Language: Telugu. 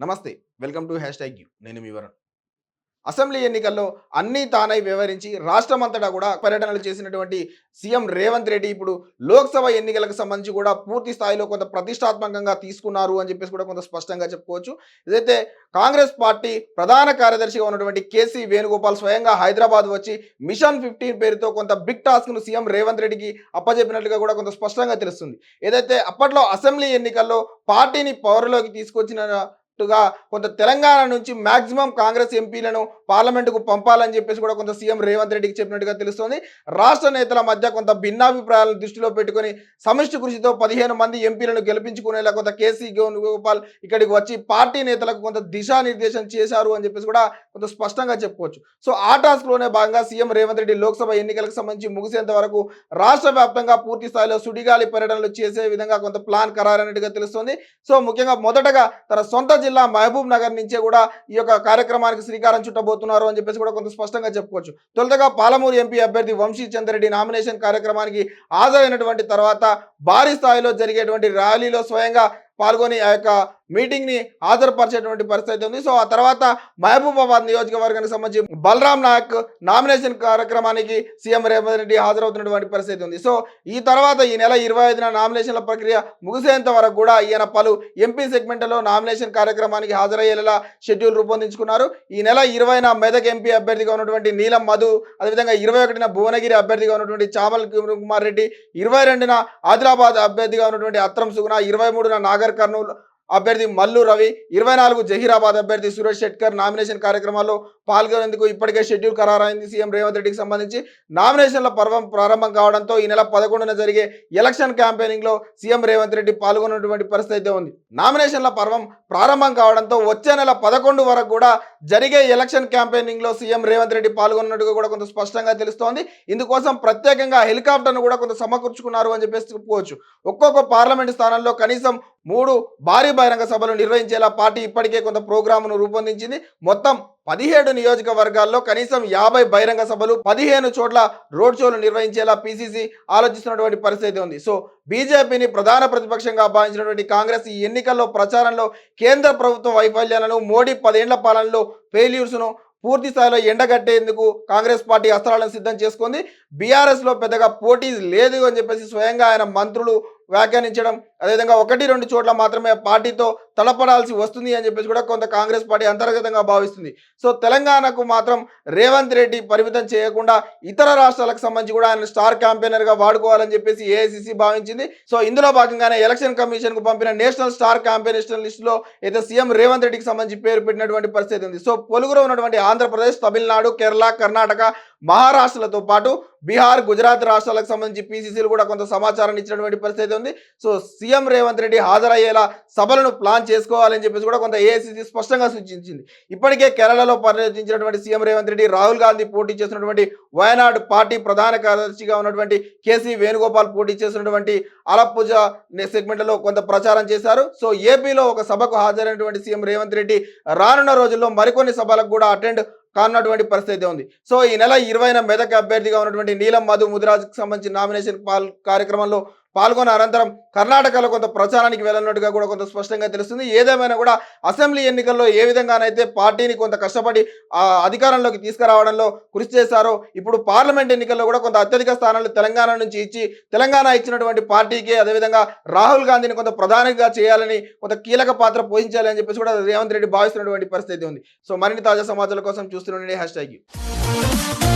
నమస్తే welcome to hash tag you. నేను మీ వరుణ్. అసెంబ్లీ ఎన్నికల్లో అన్నీ తానై వివరించి రాష్ట్రమంతటా కూడా పర్యటనలు చేసినటువంటి సీఎం రేవంత్ రెడ్డి ఇప్పుడు లోక్సభ ఎన్నికలకు సంబంధించి కూడా పూర్తి స్థాయిలో కొంత ప్రతిష్టాత్మకంగా తీసుకున్నారు అని చెప్పేసి కూడా కొంత స్పష్టంగా చెప్పుకోవచ్చు. ఇదైతే కాంగ్రెస్ పార్టీ ప్రధాన కార్యదర్శిగా ఉన్నటువంటి కేసీ వేణుగోపాల్ స్వయంగా హైదరాబాద్ వచ్చి మిషన్ ఫిఫ్టీన్ పేరుతో కొంత బిగ్ టాస్క్ను సీఎం రేవంత్ రెడ్డికి అప్పజెప్పినట్లుగా కూడా కొంత స్పష్టంగా తెలుస్తుంది. ఏదైతే అప్పట్లో అసెంబ్లీ ఎన్నికల్లో పార్టీని పవర్లోకి తీసుకొచ్చిన గా కొంత తెలంగాణ నుంచి మాక్సిమం కాంగ్రెస్ ఎంపీలను పార్లమెంటుకు పంపాలని చెప్పేసి కూడా కొంత సీఎం రేవంత్ రెడ్డికి చెప్పినట్టుగా తెలుస్తోంది. రాష్ట్ర నేతల మధ్య కొంత భిన్నాభిప్రాయాలను దృష్టిలో పెట్టుకుని సమిష్టి కృషితో పదిహేను మంది ఎంపీలను గెలిపించుకునేలా కొంత కేసీ వేణుగోపాల్ ఇక్కడికి వచ్చి పార్టీ నేతలకు కొంత దిశానిర్దేశం చేశారు అని చెప్పేసి కూడా కొంత స్పష్టంగా చెప్పుకోవచ్చు. సో ఆ టాస్క్లోనే భాగంగా సీఎం రేవంత్ రెడ్డి లోక్సభ ఎన్నికలకు సంబంధించి ముగిసేంత వరకు రాష్ట్ర వ్యాప్తంగా పూర్తి స్థాయిలో సుడిగాలి పర్యటనలు చేసే విధంగా కొంత ప్లాన్ ఖరారైనట్టుగా తెలుస్తోంది. సో ముఖ్యంగా మొదటగా తన సొంత జిల్లా మహబూబ్ నగర్ నుంచే కూడా ఈ యొక్క కార్యక్రమానికి శ్రీకారం చుట్టబోతున్నారు అని చెప్పేసి కూడా కొంత స్పష్టంగా చెప్పుకోవచ్చు. తొలుతగా పాలమూరు ఎంపీ అభ్యర్థి వంశీ చంద్రెడ్డి నామినేషన్ కార్యక్రమానికి హాజరైనటువంటి తర్వాత భారీ స్థాయిలో జరిగేటువంటి ర్యాలీలో స్వయంగా పాల్గొని ఆ యొక్క మీటింగ్ని హాజరుపరిచేటువంటి పరిస్థితి ఉంది. సో ఆ తర్వాత మహబూబాబాద్ నియోజకవర్గానికి సంబంధించి బలరాం నాయక్ నామినేషన్ కార్యక్రమానికి సీఎం రేవంత్ రెడ్డి హాజరవుతున్నటువంటి పరిస్థితి ఉంది. సో ఈ తర్వాత ఈ నెల ఇరవై ఐదున నామినేషన్ల ప్రక్రియ ముగిసేంత వరకు కూడా ఈయన పలు ఎంపీ సెగ్మెంట్లో నామినేషన్ కార్యక్రమానికి హాజరయ్యేలా షెడ్యూల్ రూపొందించుకున్నారు. ఈ నెల ఇరవైన మెదక్ ఎంపీ అభ్యర్థిగా ఉన్నటువంటి నీలం మధు అదేవిధంగా ఇరవై ఒకటిన భువనగిరి అభ్యర్థిగా ఉన్నటువంటి చామల్ కుమార్ రెడ్డి ఇరవై రెండున ఆదిలాబాద్ అభ్యర్థిగా ఉన్నటువంటి అత్రం సుగుణ ఇరవై మూడున నాగర్ కర్నూలు అభ్యర్థి మల్లు రవి ఇరవై నాలుగు జహీరాబాద్ అభ్యర్థి సురేష్ షెట్కర్ నామినేషన్ కార్యక్రమాల్లో పాల్గొనేందుకు ఇప్పటికే షెడ్యూల్ ఖరారైంది. సీఎం రేవంత్ రెడ్డికి సంబంధించి నామినేషన్ల పర్వం ప్రారంభం కావడంతో ఈ నెల పదకొండున జరిగే ఎలక్షన్ క్యాంపెయినింగ్లో సీఎం రేవంత్ రెడ్డి పాల్గొన్నటువంటి పరిస్థితి అయితే ఉంది. నామినేషన్ల పర్వం ప్రారంభం కావడంతో వచ్చే నెల పదకొండు వరకు కూడా జరిగే ఎలక్షన్ క్యాంపెయినింగ్లో సీఎం రేవంత్ రెడ్డి పాల్గొన్నట్టుగా కూడా కొంత స్పష్టంగా తెలుస్తోంది. ఇందుకోసం ప్రత్యేకంగా హెలికాప్టర్ను కూడా కొంత సమకూర్చుకున్నారు అని చెప్పేసి చెప్పుకోవచ్చు. ఒక్కొక్క పార్లమెంట్ స్థానంలో కనీసం మూడు భారీ బహిరంగ సభలు నిర్వహించేలా పార్టీ ఇప్పటికే కొంత ప్రోగ్రామును రూపొందించింది. మొత్తం పదిహేడు నియోజకవర్గాల్లో కనీసం యాభై బహిరంగ సభలు పదిహేను చోట్ల రోడ్ షోలు నిర్వహించేలా పిసిసి ఆలోచిస్తున్నటువంటి పరిస్థితి ఉంది. సో బీజేపీని ప్రధాన ప్రతిపక్షంగా భావించినటువంటి కాంగ్రెస్ ఈ ఎన్నికల్లో ప్రచారంలో కేంద్ర ప్రభుత్వ వైఫల్యాలను మోడీ పదేళ్ళ పాలనలో ఫెయిల్యూర్స్ను పూర్తి స్థాయిలో ఎండగట్టేందుకు కాంగ్రెస్ పార్టీ అస్త్రాలను సిద్ధం చేసుకుంది. బీఆర్ఎస్లో పెద్దగా పోటీ లేదు అని చెప్పేసి స్వయంగా ఆయన మంత్రులు వ్యాఖ్యానించడం అదేవిధంగా ఒకటి రెండు చోట్ల మాత్రమే పార్టీతో తలపడాల్సి వస్తుంది అని చెప్పేసి కూడా కొంత కాంగ్రెస్ పార్టీ అంతర్గతంగా భావిస్తుంది. సో తెలంగాణకు మాత్రం రేవంత్ రెడ్డి పరిమితం చేయకుండా ఇతర రాష్ట్రాలకు సంబంధించి కూడా ఆయన స్టార్ క్యాంపెయినర్గా వాడుకోవాలని చెప్పేసి ఏఐసిసి భావించింది. సో ఇందులో భాగంగానే ఎలక్షన్ కమిషన్కు పంపిన నేషనల్ స్టార్ క్యాంపెయినిస్టుల లిస్ట్లో అయితే సీఎం రేవంత్ రెడ్డికి సంబంధించి పేరు పెట్టినటువంటి పరిస్థితి ఉంది. సో పొలుగులో ఉన్నటువంటి ఆంధ్రప్రదేశ్ తమిళనాడు కేరళ కర్ణాటక మహారాష్ట్రలతో పాటు బీహార్ గుజరాత్ రాష్ట్రాలకు సంబంధించి పీసీసీలు కూడా కొంత సమాచారాన్ని ఇచ్చినటువంటి పరిస్థితి ఉంది. సో సీఎం రేవంత్ రెడ్డి హాజరయ్యేలా సభలను ప్లాన్ చేసుకోవాలని చెప్పేసి కూడా కొంత ఏఐసీసీ స్పష్టంగా సూచించింది. ఇప్పటికే కేరళలో పర్యటించినటువంటి సీఎం రేవంత్ రెడ్డి రాహుల్ గాంధీ పోటీ చేస్తున్నటువంటి వయనాడు పార్టీ ప్రధాన కార్యదర్శిగా ఉన్నటువంటి కేసీ వేణుగోపాల్ పోటీ చేస్తున్నటువంటి అలప్పుజ సెగ్మెంట్లలో కొంత ప్రచారం చేశారు. సో ఏపీలో ఒక సభకు హాజరైనటువంటి సీఎం రేవంత్ రెడ్డి రానున్న రోజుల్లో మరికొన్ని సభలకు కూడా అటెండ్ కానున్నటువంటి పరిస్థితి ఉంది. సో ఈ నెల ఇరవైన మెదక్ అభ్యర్థిగా ఉన్నటువంటి నీలం మధు ముదిరాజుకు సంబంధించిన నామినేషన్ పాల్ కార్యక్రమంలో పాల్గొన్న అనంతరం కర్ణాటకలో కొంత ప్రచారానికి వెళ్ళనున్నట్టుగా కూడా కొంత స్పష్టంగా తెలుస్తుంది. ఏదేమైనా కూడా అసెంబ్లీ ఎన్నికల్లో ఏ విధంగానైతే పార్టీని కొంత కష్టపడి అధికారంలోకి తీసుకురావడంలో కృషి చేశారో ఇప్పుడు పార్లమెంట్ ఎన్నికల్లో కూడా కొంత అత్యధిక స్థానాలు తెలంగాణ నుంచి ఇచ్చి తెలంగాణ ఇచ్చినటువంటి పార్టీకి అదేవిధంగా రాహుల్ గాంధీని కొంత ప్రధానిగా చేయాలని కొంత కీలక పాత్ర పోషించాలని చెప్పేసి కూడా రేవంత్ రెడ్డి భావిస్తున్నటువంటి పరిస్థితి ఉంది. సో మరిన్ని తాజా సమాచారాల కోసం చూస్తుండండి హ్యాష్ ట్యాగ్